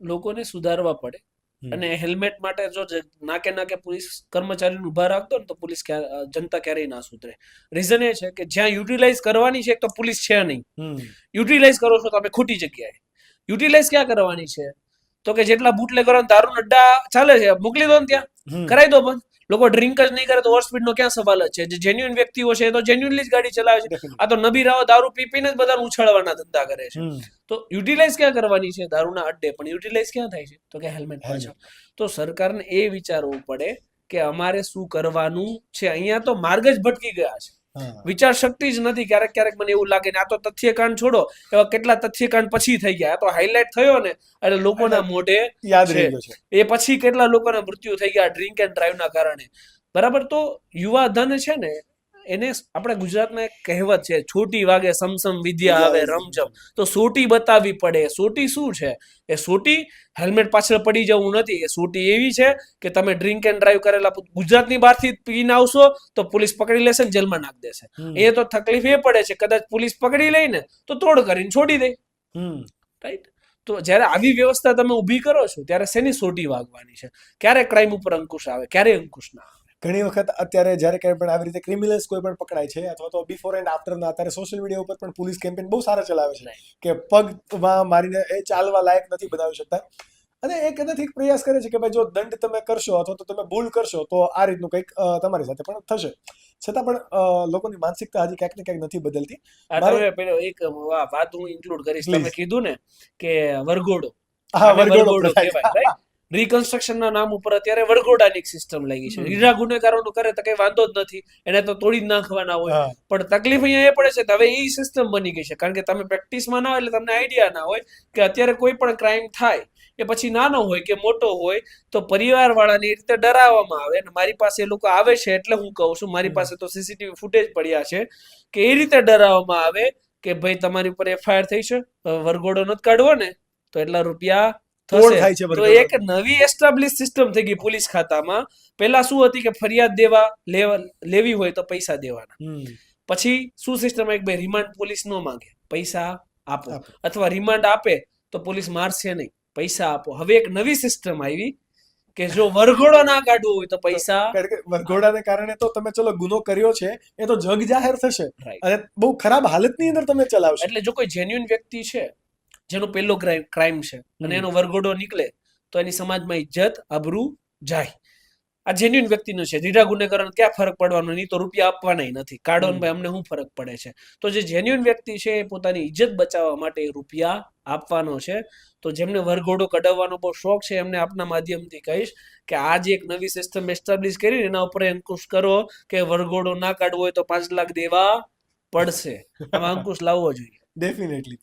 લોકોને સુધારવા પડે. અને હેલ્મેટ માટે જો નાકે નાકે પોલીસ કર્મચારીને ઊભા રાખતો ને તો પોલીસ જનતા ક્યારેય ના સુધરે. રીઝન એ છે કે જ્યાં યુટિલાઇઝ કરવાની છે એક તો પોલીસ છે નહીં. યુટિલાઇઝ કરો છો તમે ખોટી જગ્યાએ. યુટિલાઇઝ ક્યાં કરવાની છે? તો કે જેટલા બુટલેગરો દારૂ અડ્ડા ચાલે છે મોકલી દો ને ત્યાં. કરાવી દો બંધ. લોકો ડ્રિંક જ નહીં કરે તો ઓવર નો ક્યાં સવાલ છે? જે જેન્યુઅન વ્યક્તિઓ છે તો જેન્યુઅનલી જ ગાડી ચલાવે છે. આ તો નબીરાઓ દારૂ પી પીને જ બધાને ઉછાળવાના ધંધા કરે છે. તો યુટિલાઇઝ ક્યાં કરવાની છે? દારૂના અડ્ડે. પણ યુટિલાઇઝ ક્યાં થાય છે? તો કે હેલ્મેટ પાછળ. તો સરકારને એ વિચારવું પડે કે અમારે શું કરવાનું છે? અહીંયા તો માર્ગ જ ભટકી ગયા છે. વિચાર શક્તિ જ નથી ક્યારેક ક્યારેક મને એવું લાગે ને આ તો તથ્યકાંડ છોડો એવા કેટલા તથ્યકાંડ પછી થઈ ગયા. આ તો હાઇલાઇટ થયો ને એટલે લોકોના મોઢે યાદ. રહી છે. એ પછી કેટલા લોકોના મૃત્યુ થઈ ગયા ડ્રિંક એન્ડ ડ્રાઈવના કારણે. બરાબર? તો યુવા ધન છે ને એને આપણે ગુજરાતમાં એક કહેવત છે છોટી વાગે સમસમ વિદ્યા આવે રમઝમ. તો સોટી બતાવવી પડે. સોટી શું છે? એ સોટી હેલ્મેટ પાછળ પડી જવું નથી. એ સોટી એવી છે કે તમે ડ્રિંક એન્ડ ડ્રાઈવ કરેલા ગુજરાતની બહારથી પીને આવશો તો પોલીસ પકડી લેશે ને જેલમાં નાખ દેશે. એ તો તકલીફ એ પડે છે. કદાચ પોલીસ પકડી લઈને તો તોડ કરીને છોડી દે. હમ. રાઈટ તો જ્યારે આવી વ્યવસ્થા તમે ઊભી કરો છો ત્યારે શેની સોટી વાગવાની છે? ક્યારે ક્રાઇમ ઉપર અંકુશ આવે? ક્યારે અંકુશ ના આવે? ઘણી વખત અત્યારે જ્યારે ક્યાંય પણ આવી રીતે ક્રિમિનલ્સ કોઈ પણ પકડાય છે અથવા તો બિફોર એન્ડ આફ્ટરના અત્યારે સોશિયલ મીડિયા ઉપર પણ પોલીસ કેમ્પેન બહુ સારા ચલાવે છે કે પગમાં મારીને એ ચાલવા લાયક નથી બનાવી શકતા. અને એ કદાચ એક પ્રયાસ કરે છે કે ભાઈ જો દંડ તમે કરશો અથવા તો તમે ભૂલ કરશો તો આ રીતનું કંઈક તમારી સાથે પણ થશે. છતાં પણ લોકોની માનસિકતા હજી ક્યાંક ને ક્યાંક નથી બદલતી. પેલો એક વાત હું ઇન્ક્લુડ કરીશ. તમે કીધું ને કે વરઘોડો. હા વરઘોડો. કહેવાય right? Reconstruction ના નામ ઉપર અત્યારે વડગોડાની સિસ્ટમ લાગી છે. હમ. ગુનેગારોનું કરે તો કઈ વાંધો જ નથી. એને તો તોડી જ નાખવાના હોય. પણ તકલીફ અહીંયા એ પડે છે કે હવે એ સિસ્ટમ બની ગઈ છે. કારણ કે તમે પ્રેક્ટિસમાં ના હોય એટલે તમને આઈડિયા ના હોય કે અત્યારે કોઈ પણ ક્રાઇમ થાય એ પછી નાનો હોય કે મોટો હોય તો પરિવાર વાળાને એ રીતે ડરાવવામાં આવે. અને મારી પાસે એ લોકો આવે છે એટલે હું કહું છું મારી પાસે તો સીસીટીવી ફૂટેજ પડ્યા છે કે એ રીતે ડરાવવામાં આવે કે ભાઈ તમારી ઉપર એફઆઈઆર થઈ છે વરઘોડો નથી કાઢવો ને તો એટલા રૂપિયા તોડ થાય છે તો એક નવી એસ્ટાબ્લિશ સિસ્ટમ થઈ ગઈ પોલીસ ખાતામાં. પહેલા શું હતી કે ફરિયાદ દેવા લેવી હોય તો પૈસા દેવાના. પછી શું સિસ્ટમ એક ભાઈ રિમાન્ડ પોલીસ ન માંગે. પૈસા આપો. અથવા રિમાન્ડ આપે તો પોલીસ મારશે નહીં. પૈસા આપો. હવે એક નવી સિસ્ટમ આવી કે જો વરઘોડો ના કાઢવો હોય તો પૈસા વરઘોડાને કારણે તો તમે ચલો ગુનો કર્યો છે એ તો જગ જાહેર થશે. અને બહુ ખરાબ હાલતની અંદર તમે ચલાવશો. એટલે જો કોઈ જેન્યુઅન વ્યક્તિ છે જેનો પહેલો ક્રાઇમ છે. અને એનો વરઘોડો નીકળે તો એની સમાજમાં ઇજ્જત આબરૂ જાય. આ જેન્યુન વ્યક્તિનું છે. ધીરા ગુનેગારોને ક્યાં ફરક પડવાનો? નહીં તો રૂપિયા આપવાના નથી. કાઢો ભાઈ અમને શું ફરક પડે છે? તો જે જેન્યુન વ્યક્તિ છે એ પોતાની ઇજ્જત બચાવવા માટે રૂપિયા આપવાનો છે. તો જેમને વરઘોડો કઢાવવાનો બહુ શોખ છે એમને આપના માધ્યમથી કહીશ કે આ જે એક નવી સિસ્ટમ એસ્ટાબ્લિશ કરી એના ઉપર અંકુશ કરો કે વરઘોડો ના કાઢવો હોય તો પાંચ લાખ દેવા પડશે. આમાં અંકુશ લાવવો જોઈએ. ડેફિનેટલી